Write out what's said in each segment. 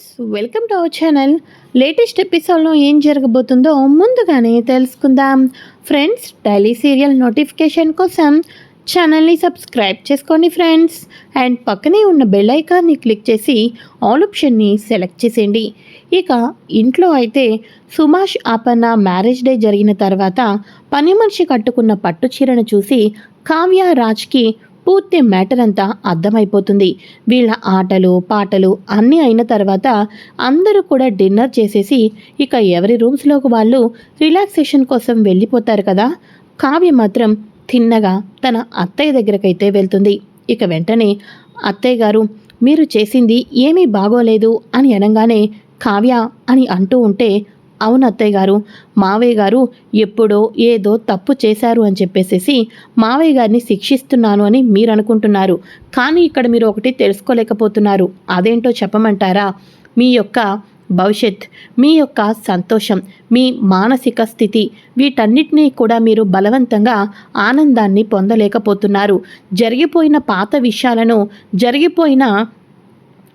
Friends welcome to our channel. Latest ఎపిసోడ్లో ఏం జరగబోతుందో ముందుగానే తెలుసుకుందాం. ఫ్రెండ్స్ డైలీ సీరియల్ నోటిఫికేషన్ కోసం ఛానల్ని సబ్స్క్రైబ్ చేసుకోండి ఫ్రెండ్స్. అండ్ పక్కనే ఉన్న బెల్ ఐకాన్ని క్లిక్ చేసి ఆల్ ఆప్షన్ని సెలెక్ట్ చేసేయండి. ఇక ఇంట్లో అయితే సుభాష్ ఆపన్న మ్యారేజ్ డే జరిగిన తర్వాత పని మనిషి కట్టుకున్న పట్టు చీరను చూసి కావ్య రాజ్కి పూర్తి మ్యాటర్ అంతా అర్థమైపోతుంది. వీళ్ళ ఆటలు పాటలు అన్నీ అయిన తర్వాత అందరూ కూడా డిన్నర్ చేసేసి ఇక ఎవరి రూమ్స్లోకి వాళ్ళు రిలాక్సేషన్ కోసం వెళ్ళిపోతారు కదా? కావ్య మాత్రం తిన్నగా తన అత్తయ్య దగ్గరకైతే వెళ్తుంది. ఇక వెంటనే అత్తయ్య గారు మీరు చేసింది ఏమీ బాగోలేదు అని అనగానే కావ్య అని అంటూ ఉంటే అవును అత్తయ్య గారు మావయ్య గారు ఎప్పుడో ఏదో తప్పు చేశారు అని చెప్పేసేసి మావయ్య గారిని శిక్షిస్తున్నాను అని మీరు అనుకుంటున్నారు కానీ ఇక్కడ మీరు ఒకటి తెలుసుకోలేకపోతున్నారు. అదేంటో చెప్పమంటారా? మీ యొక్క భవిష్యత్ మీ యొక్క సంతోషం మీ మానసిక స్థితి వీటన్నిటినీ కూడా మీరు బలవంతంగా ఆనందాన్ని పొందలేకపోతున్నారు. జరిగిపోయిన పాత విషయాలను జరిగిపోయిన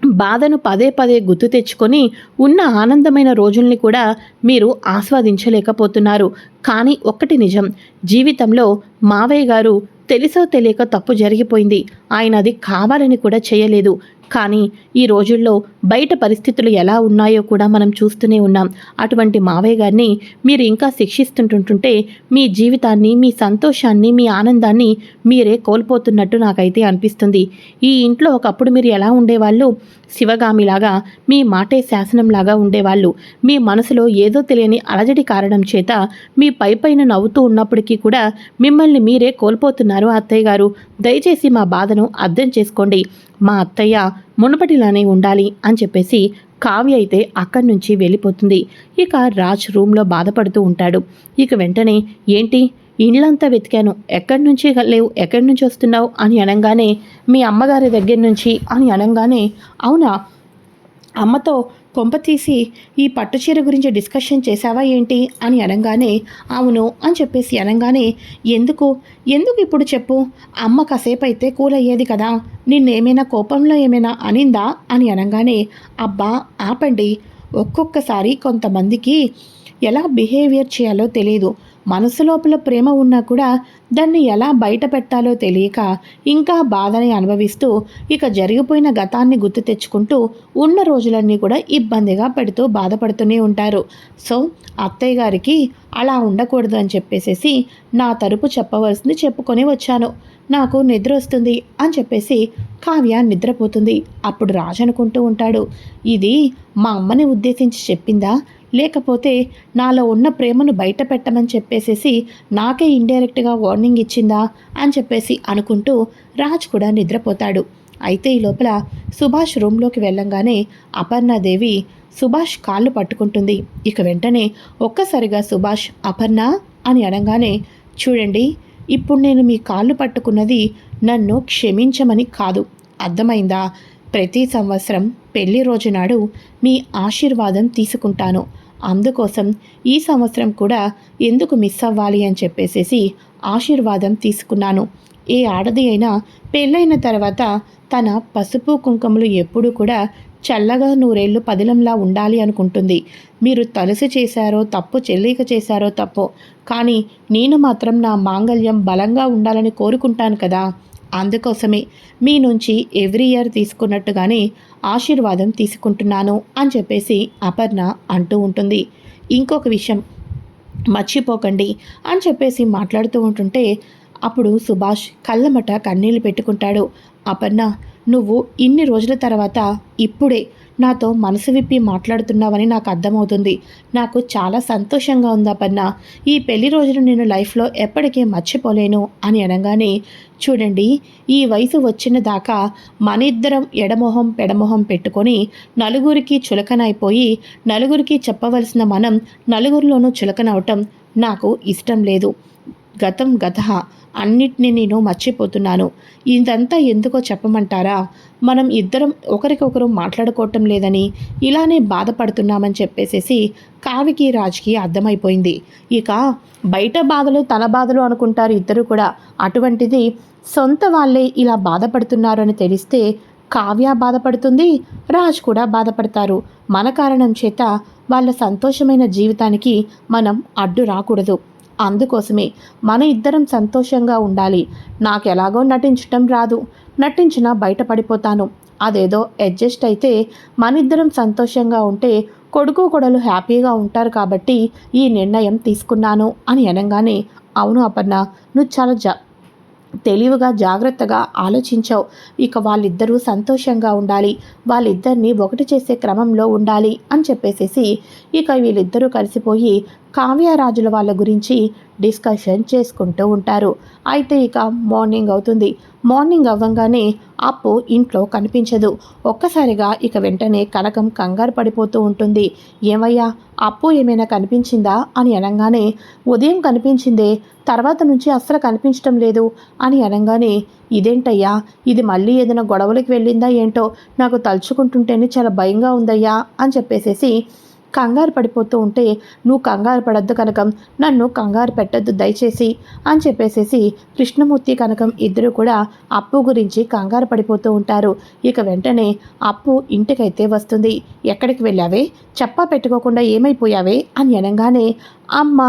బాధను పదే పదే గుర్తు తెచ్చుకొని ఉన్న ఆనందమైన రోజుల్ని కూడా మీరు ఆస్వాదించలేకపోతున్నారు. కానీ ఒక్కటి నిజం జీవితంలో మావయ్య గారు తెలిసో తెలియక తప్పు జరిగిపోయింది. ఆయన అది కావాలని కూడా చేయలేదు. కానీ ఈ రోజుల్లో బయట పరిస్థితులు ఎలా ఉన్నాయో కూడా మనం చూస్తూనే ఉన్నాం. అటువంటి మావయ్య గారిని మీరు ఇంకా శిక్షిస్తుంటుంటుంటే మీ జీవితాన్ని మీ సంతోషాన్ని మీ ఆనందాన్ని మీరే కోల్పోతున్నట్టు నాకైతే అనిపిస్తుంది. ఈ ఇంట్లో ఒకప్పుడు మీరు ఎలా ఉండేవాళ్ళు? శివగామిలాగా మీ మాటే శాసనంలాగా ఉండేవాళ్ళు. మీ మనసులో ఏదో తెలియని అలజడి కారణం చేత మీ పై పైన నవ్వుతూ ఉన్నప్పటికీ కూడా మిమ్మల్ని మీరే కోల్పోతున్నారు అత్తయ్య గారు. దయచేసి మా బాధను అర్థం చేసుకోండి. మా అత్తయ్య మునపటిలానే ఉండాలి అని చెప్పేసి కావ్య అయితే అక్కడి నుంచి వెళ్ళిపోతుంది. ఇక రాజ్ రూమ్లో బాధపడుతూ ఉంటాడు. ఇక వెంటనే ఏంటి? ఇండ్లంతా వెతికాను. ఎక్కడి నుంచి లేవు? ఎక్కడి నుంచి వస్తున్నావు? అని అనగానే మీ అమ్మగారి దగ్గర నుంచి అని అనగానే అవునా? అమ్మతో కొంప తీసి ఈ పట్టు చీర గురించి డిస్కషన్ చేశావా ఏంటి? అని అనగానే అవును అని చెప్పేసి అనగానే ఎందుకు? ఎందుకు ఇప్పుడు చెప్పు? అమ్మ కాసేపు అయితే కూలయ్యేది కదా. నిన్నేమైనా కోపంలో ఏమైనా అనిందా? అని అనగానే అబ్బా ఆపండి. ఒక్కొక్కసారి కొంతమందికి ఎలా బిహేవియర్ చేయాలో తెలియదు మనసు లోపల ప్రేమ ఉన్నా కూడా దాన్ని ఎలా బయట పెట్టాలో తెలియక ఇంకా బాధని అనుభవిస్తూ ఇక జరిగిపోయిన గతాన్ని గుర్తు తెచ్చుకుంటూ ఉన్న రోజులన్నీ కూడా ఇబ్బందిగా పెడుతూ బాధపడుతూనే ఉంటారు. సో అత్తయ్య గారికి అలా ఉండకూడదు అని చెప్పేసేసి నా తరపు చెప్పవలసింది చెప్పుకొని వచ్చాను. నాకు నిద్ర వస్తుంది అని చెప్పేసి కావ్య నిద్రపోతుంది. అప్పుడు రాజు అనుకుంటూ ఉంటాడు ఇది మా అమ్మని ఉద్దేశించి చెప్పిందా? లేకపోతే నాలో ఉన్న ప్రేమను బయట పెట్టమని చెప్పేసేసి నాకే ఇండైరెక్ట్గా వార్నింగ్ ఇచ్చిందా అని చెప్పేసి అనుకుంటూ రాజ్ కూడా నిద్రపోతాడు. అయితే ఈ లోపల సుభాష్ రూమ్లోకి వెళ్ళంగానే అపర్ణాదేవి సుభాష్ కాళ్ళు పట్టుకుంటుంది. ఇక వెంటనే ఒక్కసారిగా సుభాష్ అపర్ణ అని అనగానే చూడండి ఇప్పుడు నేను మీ కాళ్ళు పట్టుకున్నది నన్ను క్షమించమని కాదు. అర్థమైందా? ప్రతి సంవత్సరం పెళ్ళి రోజు నాడు మీ ఆశీర్వాదం తీసుకుంటాను. అందుకోసం ఈ సంవత్సరం కూడా ఎందుకు మిస్ అవ్వాలి అని చెప్పేసేసి ఆశీర్వాదం తీసుకున్నాను. ఏ ఆడది అయినా పెళ్ళైన తర్వాత తన పసుపు కుంకుమలు ఎప్పుడూ కూడా చల్లగా నూరేళ్ళు పదిలంలా ఉండాలి అనుకుంటుంది. మీరు తలసి చేశారో తప్పు చెల్లిక చేశారో తప్పు కానీ నేను మాత్రం నా మాంగళ్యం బలంగా ఉండాలని కోరుకుంటాను కదా. అందుకోసమే మీ నుంచి ఎవ్రీ ఇయర్ తీసుకున్నట్టుగానే ఆశీర్వాదం తీసుకుంటున్నాను అని చెప్పేసి అపర్ణ అంటూ ఉంటుంది. ఇంకొక విషయం మర్చిపోకండి అని చెప్పేసి మాట్లాడుతూ ఉంటుంటే అప్పుడు సుభాష్ కళ్ళమట కన్నీళ్ళు పెట్టుకుంటాడు. అపర్ణ నువ్వు ఇన్ని రోజుల తర్వాత ఇప్పుడే నాతో మనసు విప్పి మాట్లాడుతున్నావని నాకు అర్థమవుతుంది. నాకు చాలా సంతోషంగా ఉందాపన్న ఈ పెళ్ళి రోజును నేను లైఫ్లో ఎప్పటికీ మర్చిపోలేను అని అనగానే చూడండి ఈ వయసు వచ్చిన దాకా మన ఇద్దరం ఎడమొహం పెడమొహం పెట్టుకొని నలుగురికి చులకనైపోయి నలుగురికి చెప్పవలసిన మనం నలుగురిలోనూ చులకనవటం నాకు ఇష్టం లేదు. గతం గత అన్నిటినీ నేను మర్చిపోతున్నాను. ఇదంతా ఎందుకో చెప్పమంటారా? మనం ఇద్దరం ఒకరికొకరు మాట్లాడుకోవటం లేదని ఇలానే బాధపడుతున్నామని చెప్పేసేసి కావికి రాజ్కి అర్థమైపోయింది. ఇక బయట బాధలు తన బాధలు అనుకుంటారు ఇద్దరు కూడా. అటువంటిది సొంత వాళ్ళే ఇలా బాధపడుతున్నారు అని తెలిస్తే కావ్య బాధపడుతుంది రాజ్ కూడా బాధపడతారు. మన కారణం చేత వాళ్ళ సంతోషమైన జీవితానికి మనం అడ్డు రాకూడదు. అందుకోసమే మన ఇద్దరం సంతోషంగా ఉండాలి. నాకు ఎలాగో నటించటం రాదు. నటించినా బయటపడిపోతాను. అదేదో అడ్జస్ట్ అయితే మన ఇద్దరం సంతోషంగా ఉంటే కొడుకు కొడలు హ్యాపీగా ఉంటారు కాబట్టి ఈ నిర్ణయం తీసుకున్నాను అని అనగానే అవును అపర్ణ నువ్వు చాలా జా తెలివిగా జాగ్రత్తగా ఆలోచించావు. ఇక వాళ్ళిద్దరూ సంతోషంగా ఉండాలి. వాళ్ళిద్దరిని ఒకటి చేసే క్రమంలో ఉండాలి అని చెప్పేసేసి ఇక వీళ్ళిద్దరూ కలిసిపోయి కావ్యరాజుల వాళ్ళ గురించి డిస్కషన్ చేసుకుంటూ ఉంటారు. అయితే ఇక మార్నింగ్ అవుతుంది. మార్నింగ్ అవ్వంగానే అప్పు ఇంట్లో కనిపించదు. ఒక్కసారిగా ఇక వెంటనే కనకం కంగారు పడిపోతూ ఉంటుంది. ఏమయ్యా అప్పు ఏమైనా కనిపించిందా అని అనగానే ఉదయం కనిపించిందే తర్వాత నుంచి అస్సలు కనిపించడం లేదు అని అనగానే ఇదేంటయ్యా ఇది మళ్ళీ ఏదైనా గొడవలకు వెళ్ళిందా ఏంటో నాకు తలుచుకుంటుంటేనే చాలా భయంగా ఉందయ్యా అని చెప్పేసేసి కంగారు పడిపోతూ ఉంటే నువ్వు కంగారు పడద్దు కనకం. నన్ను కంగారు పెట్టద్దు దయచేసి అని చెప్పేసేసి కృష్ణమూర్తి కనకం ఇద్దరు కూడా అప్పు గురించి కంగారు పడిపోతూ ఉంటారు. ఇక వెంటనే అప్పు ఇంటికైతే వస్తుంది. ఎక్కడికి వెళ్ళావే? చెప్పా పెట్టుకోకుండా ఏమైపోయావే? అని అనగానే అమ్మ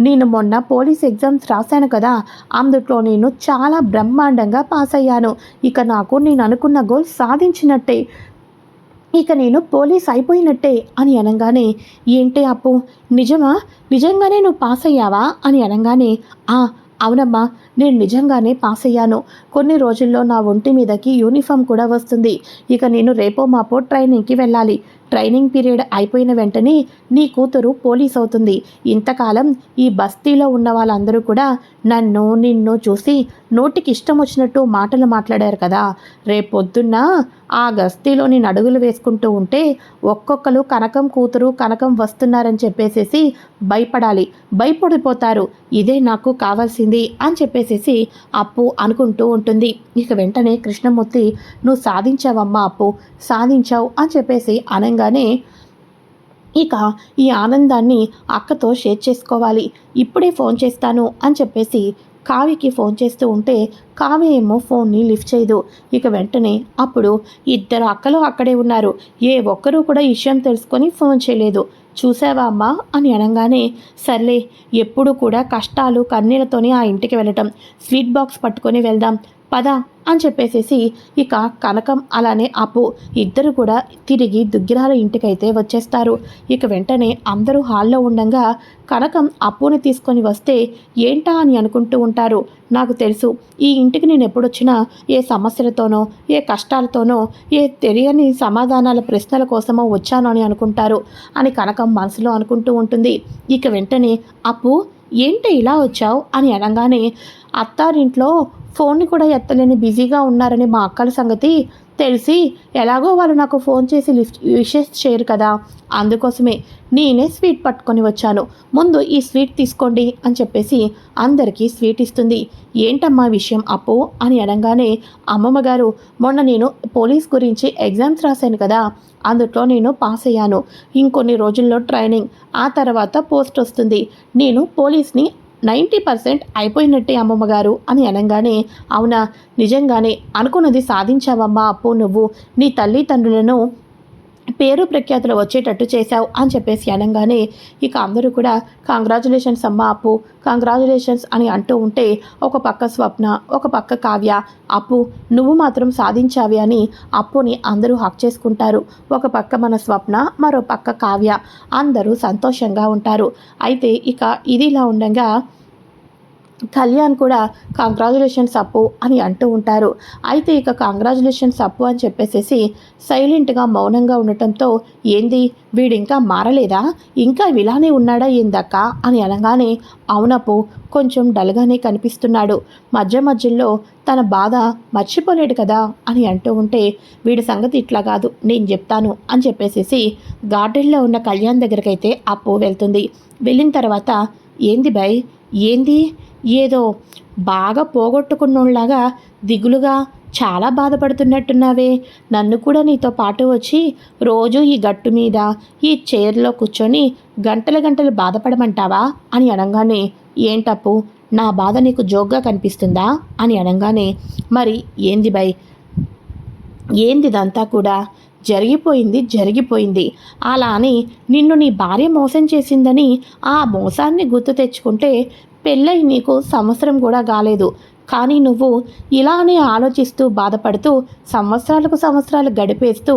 నేను మొన్న పోలీస్ ఎగ్జామ్స్ రాశాను కదా. అందులో నేను చాలా బ్రహ్మాండంగా పాస్ అయ్యాను ఇక నాకు నేను అనుకున్న గోల్ సాధించినట్టే. ఇక నేను పోలీస్ అయిపోయినట్టే అని అనగానే ఏంటి అప్పు? నిజమా? నిజంగానే నువ్వు పాస్ అయ్యావా అని అనగానే ఆ అవునమ్మా నేను నిజంగానే పాస్ అయ్యాను కొన్ని రోజుల్లో నా ఒంటి మీదకి యూనిఫామ్ కూడా వస్తుంది. ఇక నేను రేపో మాపో ట్రైనింగ్కి వెళ్ళాలి. ట్రైనింగ్ పీరియడ్ అయిపోయిన వెంటనే నీ కూతురు పోలీస్ అవుతుంది. ఇంతకాలం ఈ బస్తీలో ఉన్న వాళ్ళందరూ కూడా నన్ను నిన్ను చూసి నోటికి ఇష్టం వచ్చినట్టు మాటలు మాట్లాడారు కదా. రేపొద్దున్న ఆ గస్తీలోని నడుగులు అడుగులు వేసుకుంటూ ఉంటే ఒక్కొక్కరు కనకం కూతురు కనకం వస్తున్నారని చెప్పేసేసి భయపడాలి. భయపడిపోతారు. ఇదే నాకు కావాల్సింది అని చెప్పేసేసి అప్పు అనుకుంటూ ఉంటుంది. ఇక వెంటనే కృష్ణమూర్తి నువ్వు సాధించావమ్మా అప్పు. సాధించావు అని చెప్పేసి అనగానే ఇక ఈ ఆనందాన్ని అక్కతో షేర్ చేసుకోవాలి. ఇప్పుడే ఫోన్ చేస్తాను అని చెప్పేసి కావికి ఫోన్ చేస్తూ ఉంటే కావి ఏమో ఫోన్ని లిఫ్ట్ చేయదు. ఇక వెంటనే అప్పుడు ఇద్దరు అక్కలు అక్కడే ఉన్నారు. ఏ ఒక్కరూ కూడా విషయం తెలుసుకొని ఫోన్ చేయలేదు. చూసావా అమ్మా? అని అనగానే సర్లే ఎప్పుడు కూడా కష్టాలు కన్నీళ్ళతోనే ఆ ఇంటికి వెళ్ళటం. స్వీట్ బాక్స్ పట్టుకొని వెళ్దాం. పద అని చెప్పేసేసి ఇక కనకం అలానే అప్పు ఇద్దరు కూడా తిరిగి దుగ్గిరాల ఇంటికైతే వచ్చేస్తారు. ఇక వెంటనే అందరూ హాల్లో ఉండగా కనకం అప్పుని తీసుకొని వస్తే ఏంటా అని అనుకుంటూ ఉంటారు. నాకు తెలుసు ఈ ఇంటికి నేను ఎప్పుడొచ్చినా ఏ సమస్యలతోనో ఏ కష్టాలతోనో ఏ తెలియని సమాధానాల ప్రశ్నల కోసమో వచ్చాను అని అనుకుంటారు అని కనకం మనసులో అనుకుంటూ ఉంటుంది. ఇక వెంటనే అప్పు ఏంటి ఇలా వచ్చావు? అని అనగానే అత్తారింట్లో ఫోన్ని కూడా ఎత్తలేని బిజీగా ఉన్నారని మా అక్కల సంగతి తెలిసి ఎలాగో వాళ్ళు నాకు ఫోన్ చేసి లిఫ్ట్ విషెస్ చేయరు కదా. అందుకోసమే నేనే స్వీట్ పట్టుకొని వచ్చాను. ముందు ఈ స్వీట్ తీసుకోండి అని చెప్పేసి అందరికీ స్వీట్ ఇస్తుంది. ఏంటమ్మా విషయం అప్పు అని అనగానే అమ్మమ్మ గారు మొన్న నేను పోలీస్ గురించి ఎగ్జామ్స్ రాశాను కదా అందులో నేను పాస్ అయ్యాను. ఇంకొన్ని రోజుల్లో ట్రైనింగ్ ఆ తర్వాత పోస్ట్ వస్తుంది. నేను పోలీస్ని నైంటీ పర్సెంట్ అయిపోయినట్టే అమ్మమ్మ గారు అని అనగానే అవునా నిజంగానే అనుకున్నది సాధించావమ్మా అప్పు నువ్వు. నీ తల్లిదండ్రులను పేరు ప్రఖ్యాతులు వచ్చేటట్టు చేశావు అని చెప్పేసి అనగానే ఇక అందరూ కూడా కంగ్రాచులేషన్స్ అమ్మ అప్పు కంగ్రాచులేషన్స్ అని అంటూ ఉంటే ఒక పక్క స్వప్న ఒక పక్క కావ్య అప్పు నువ్వు మాత్రం సాధించావి అని అప్పుని అందరూ హక్ చేసుకుంటారు. ఒక పక్క మన స్వప్న మరో పక్క కావ్య అందరూ సంతోషంగా ఉంటారు. అయితే ఇక ఇది ఇలా ఉండగా కళ్యాణ్ కూడా కంగ్రాచులేషన్స్ అప్పు అని అంటూ ఉంటారు. అయితే ఇక కంగ్రాచులేషన్స్ అప్పు అని చెప్పేసేసి సైలెంట్గా మౌనంగా ఉండటంతో ఏంది వీడింకా మారలేదా? ఇంకా ఇలానే ఉన్నాడా ఏందక్క? అని అనగానే అవునప్పు కొంచెం డల్గానే కనిపిస్తున్నాడు. మధ్య మధ్యలో తన బాధ మర్చిపోలేడు కదా? అని అంటూ ఉంటే వీడి సంగతి ఇట్లా కాదు నేను చెప్తాను అని చెప్పేసేసి గార్డెన్లో ఉన్న కళ్యాణ్ దగ్గరకైతే అప్పు వెళ్తుంది. వెళ్ళిన తర్వాత ఏంది బై ఏంది? ఏదో బాగా పోగొట్టుకున్నోళ్ళలాగా దిగులుగా చాలా బాధపడుతున్నట్టున్నావే. నన్ను కూడా నీతో పాటు వచ్చి రోజు ఈ గట్టు మీద ఈ చైర్లో కూర్చొని గంటలు గంటలు బాధపడమంటావా? అని అనగానే ఏంటప్పు? నా బాధ నీకు జోగ్గా కనిపిస్తుందా? అని అనగానే మరి ఏంది బై ఏంది ఇదంతా కూడా? జరిగిపోయింది జరిగిపోయింది. అలా అని నిన్ను నీ భార్య మోసం చేసిందని ఆ మోసాన్ని గుర్తు తెచ్చుకుంటే పెళ్ళై నీకు సంవత్సరం కూడా కాలేదు. కానీ నువ్వు ఇలానే ఆలోచిస్తూ బాధపడుతూ సంవత్సరాలకు సంవత్సరాలు గడిపేస్తూ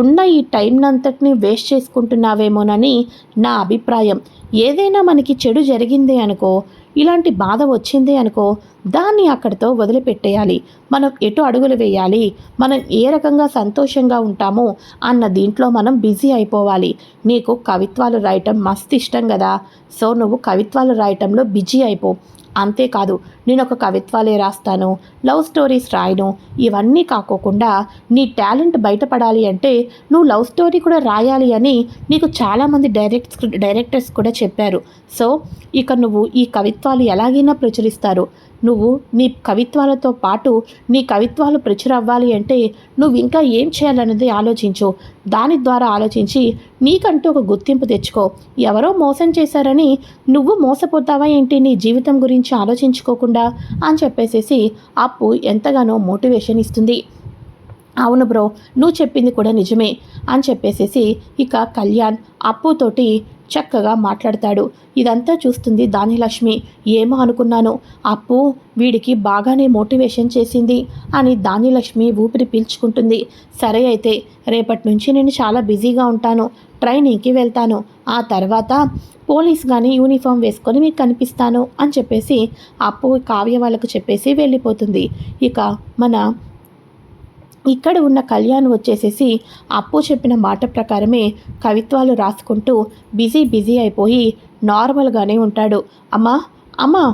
ఉన్న ఈ టైంనంతటిని వేస్ట్ చేసుకుంటున్నావేమోనని నా అభిప్రాయం. ఏదైనా మనకి చెడు జరిగింది అనుకో ఇలాంటి బాధ వచ్చింది అనుకో దాన్ని అక్కడితో వదిలిపెట్టేయాలి. మనం ఎటు అడుగులు వేయాలి? మనం ఏ రకంగా సంతోషంగా ఉంటామో అన్న దీంట్లో మనం బిజీ అయిపోవాలి. నీకు కవిత్వాలు రాయటం మస్తు ఇష్టం కదా. సో నువ్వు కవిత్వాలు రాయటంలో బిజీ అయిపో. అంతేకాదు నేను ఒక కవిత్వాలే రాస్తాను లవ్ స్టోరీస్ రాయను ఇవన్నీ కాకోకుండా నీ టాలెంట్ బయటపడాలి అంటే నువ్వు లవ్ స్టోరీ కూడా రాయాలి అని నీకు చాలామంది డైరెక్ట్ డైరెక్టర్స్ కూడా చెప్పారు. సో ఇక నువ్వు ఈ కవిత్వాలు ఎలాగైనా ప్రచురిస్తారు. నువ్వు నీ కవిత్వాలతో పాటు నీ కవిత్వాలు ప్రచురవ్వాలి అంటే నువ్వు ఇంకా ఏం చేయాలన్నది ఆలోచించు. దాని ద్వారా ఆలోచించి నీకంటూ ఒక గుర్తింపు తెచ్చుకో. ఎవరో మోసం చేశారని నువ్వు మోసపోతావా ఏంటి నీ జీవితం గురించి ఆలోచించుకోకుండా అని చెప్పేసేసి అప్పు ఎంతగానో మోటివేషన్ ఇస్తుంది. అవును బ్రో నువ్వు చెప్పింది కూడా నిజమే అని చెప్పేసేసి ఇక కళ్యాణ్ అప్పుతోటి చక్కగా మాట్లాడతాడు. ఇదంతా చూస్తుంది దానిలక్ష్మి ఏమో అనుకున్నాను. అప్పు వీడికి బాగానే మోటివేషన్ చేసింది అని దానిలక్ష్మి ఊపిరి పీల్చుకుంటుంది. సరే అయితే రేపటి నుంచి నేను చాలా బిజీగా ఉంటాను. ట్రైనింగ్కి వెళ్తాను. ఆ తర్వాత పోలీస్ కానీ యూనిఫామ్ వేసుకొని మీకు కనిపిస్తాను అని చెప్పేసి అప్పు కావ్య వాళ్ళకు చెప్పేసి వెళ్ళిపోతుంది. ఇక మన ఇక్కడ ఉన్న కళ్యాణ్ వచ్చేసేసి అప్పు చెప్పిన మాట ప్రకారమే కవిత్వాలు రాసుకుంటూ బిజీ బిజీ అయిపోయి నార్మల్గానే ఉంటాడు. అమ్మా అమ్మా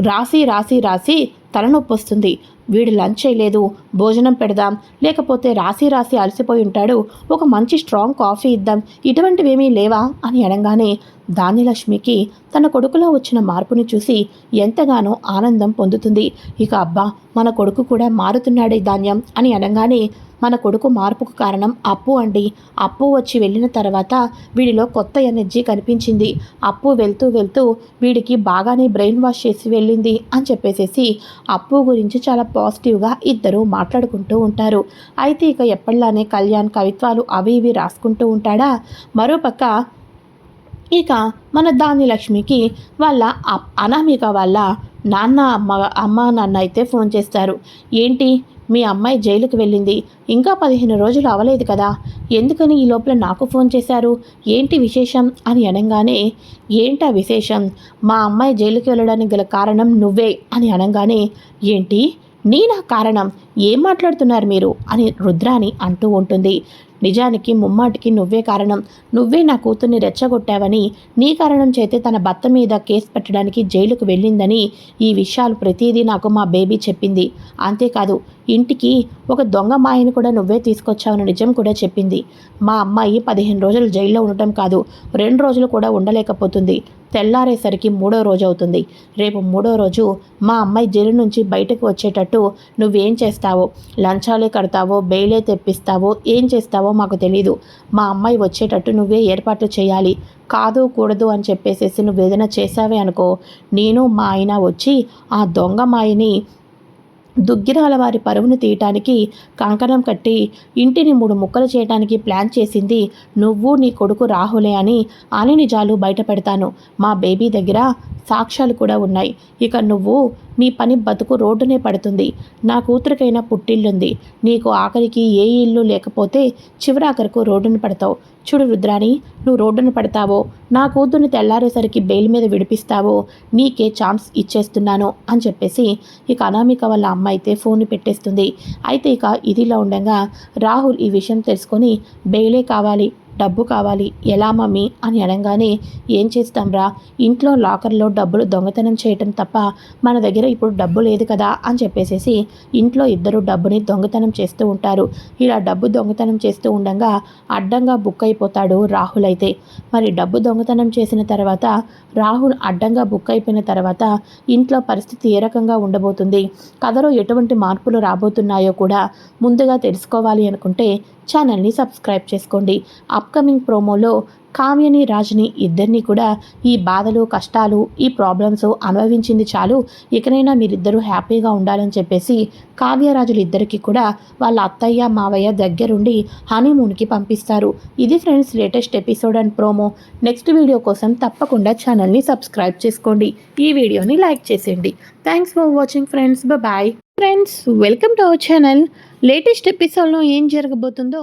రాసి రాసి రాసి తలనొప్పి వస్తుంది వీడు లంచ్ చేయలేదు భోజనం పెడదాం లేకపోతే రాసి రాసి అలసిపోయి ఉంటాడు. ఒక మంచి స్ట్రాంగ్ కాఫీ ఇద్దాం ఇటువంటివేమీ లేవా అని అనగానే దానిలక్ష్మికి తన కొడుకులో వచ్చిన మార్పుని చూసి ఎంతగానో ఆనందం పొందుతుంది. ఇక అబ్బా మన కొడుకు కూడా మారుతున్నాడే ధాన్యం అని అనగానే మన కొడుకు మార్పుకు కారణం అప్పు అండి. అప్పు వచ్చి వెళ్ళిన తర్వాత వీడిలో కొత్త ఎనర్జీ కనిపించింది. అప్పు వెళ్తూ వెళ్తూ వీడికి బాగానే బ్రెయిన్ వాష్ చేసి వెళ్ళింది అని చెప్పేసేసి అప్పు గురించి చాలా పాజిటివ్గా ఇద్దరు మాట్లాడుకుంటూ ఉంటారు. అయితే ఇక ఎప్పటిలానే కళ్యాణ్ కవిత్వాలు అవి ఇవి రాసుకుంటూ ఉంటాడా? మరోపక్క ఇక మన దాని లక్ష్మికి వాళ్ళ అనామిక వాళ్ళ నాన్న అమ్మ అమ్మ నాన్న అయితే ఫోన్ చేస్తారు. ఏంటి? మీ అమ్మాయి జైలుకి వెళ్ళింది. ఇంకా పదిహేను రోజులు అవ్వలేదు కదా. ఎందుకని ఈ లోపల నాకు ఫోన్ చేశారు? ఏంటి విశేషం? అని అనగానే ఏంటా విశేషం? మా అమ్మాయి జైలుకి వెళ్ళడానికి గల కారణం నువ్వే అని అనగానే ఏంటి? నేనా కారణం? ఏం మాట్లాడుతున్నారు మీరు? అని రుద్రాని అంటూ ఉంటుంది. నిజానికి ముమ్మాటికి నువ్వే కారణం. నువ్వే నా కూతుర్ని రెచ్చగొట్టావని నీ కారణం చేతే తన భర్త మీద కేసు పెట్టడానికి జైలుకు వెళ్ళిందని ఈ విషయాలు ప్రతిదీ నాకు మా బేబీ చెప్పింది. అంతేకాదు ఇంటికి ఒక దొంగ మాయని కూడా నువ్వే తీసుకొచ్చావని నిజం కూడా చెప్పింది. మా అమ్మాయి పదిహేను రోజులు జైల్లో ఉండటం కాదు రెండు రోజులు కూడా ఉండలేకపోతుంది. తెల్లారేసరికి మూడో రోజు అవుతుంది. రేపు మూడో రోజు మా అమ్మాయి జైలు నుంచి బయటకు వచ్చేటట్టు నువ్వేం చేస్తావో లంచాలే కడతావో బెయిలే తెప్పిస్తావో ఏం చేస్తావో మాకు తెలీదు. మా అమ్మాయి వచ్చేటట్టు నువ్వే ఏర్పాట్లు చేయాలి. కాదు కూడదు అని చెప్పేసేసి నువ్వు ఏదైనా చేసావే అనుకో. నేను మా ఆయన వచ్చి ఆ దొంగ మాయని దుగ్గిరాల వారి పరువును తీయటానికి కంకణం కట్టి ఇంటిని మూడు ముక్కలు చేయటానికి ప్లాన్ చేసింది. నువ్వు నీ కొడుకు రాహులే అని అని నిజాలు బయటపెడతాను మా బేబీ దగ్గర సాక్ష్యాలు కూడా ఉన్నాయి. ఇక నువ్వు నీ పని బతుకు రోడ్డునే పడుతుంది. నా కూతురికైనా పుట్టిల్లుంది. నీకు ఆఖరికి ఏ ఇల్లు లేకపోతే చివరాఖరకు రోడ్డును పడతావు. చూడు రుద్రాని నువ్వు రోడ్డును పడతావో నా కూతుర్ని తెల్లారేసరికి బెయిల్ మీద విడిపిస్తావో నీకే ఛాన్స్ ఇచ్చేస్తున్నాను అని చెప్పేసి ఇక అనామిక వాళ్ళ అమ్మ అయితే ఫోన్ పెట్టేస్తుంది. అయితే ఇక ఇదిలా ఉండగా రాహుల్ ఈ విషయం తెలుసుకొని బెయిలే కావాలి. డబ్బు కావాలి. ఎలా మమ్మీ? అని అనగానే ఏం చేస్తాంరా? ఇంట్లో లాకర్లో డబ్బులు దొంగతనం చేయటం తప్ప మన దగ్గర ఇప్పుడు డబ్బు లేదు కదా? అని చెప్పేసేసి ఇంట్లో ఇద్దరు డబ్బుని దొంగతనం చేస్తూ ఉంటారు. ఇలా డబ్బు దొంగతనం చేస్తూ ఉండగా అడ్డంగా బుక్ అయిపోతాడు రాహుల్ అయితే. మరి డబ్బు దొంగతనం చేసిన తర్వాత రాహుల్ అడ్డంగా బుక్ అయిపోయిన తర్వాత ఇంట్లో పరిస్థితి ఏ రకంగా ఉండబోతుంది? కథలో ఎటువంటి మార్పులు రాబోతున్నాయో కూడా ముందుగా తెలుసుకోవాలి అనుకుంటే ఛానల్ని సబ్స్క్రైబ్ చేసుకోండి. అప్కమింగ్ ప్రోమోలో కావ్యని రాజుని ఇద్దరిని కూడా ఈ బాధలు కష్టాలు ఈ ప్రాబ్లమ్స్ అనుభవించింది చాలు. ఇకనైనా మీరిద్దరూ హ్యాపీగా ఉండాలని చెప్పేసి కావ్యరాజులు ఇద్దరికి కూడా వాళ్ళ అత్తయ్య మావయ్య దగ్గరుండి హనీమూన్కి పంపిస్తారు. ఇది friends latest episode and promo. Next video కోసం తప్పకుండా ఛానల్ని సబ్స్క్రైబ్ చేసుకోండి. ఈ వీడియోని లైక్ చేసేయండి. Thanks for watching friends. Bye friends welcome to our channel. Latest ఎపిసోడ్లో ఏం జరగబోతుందో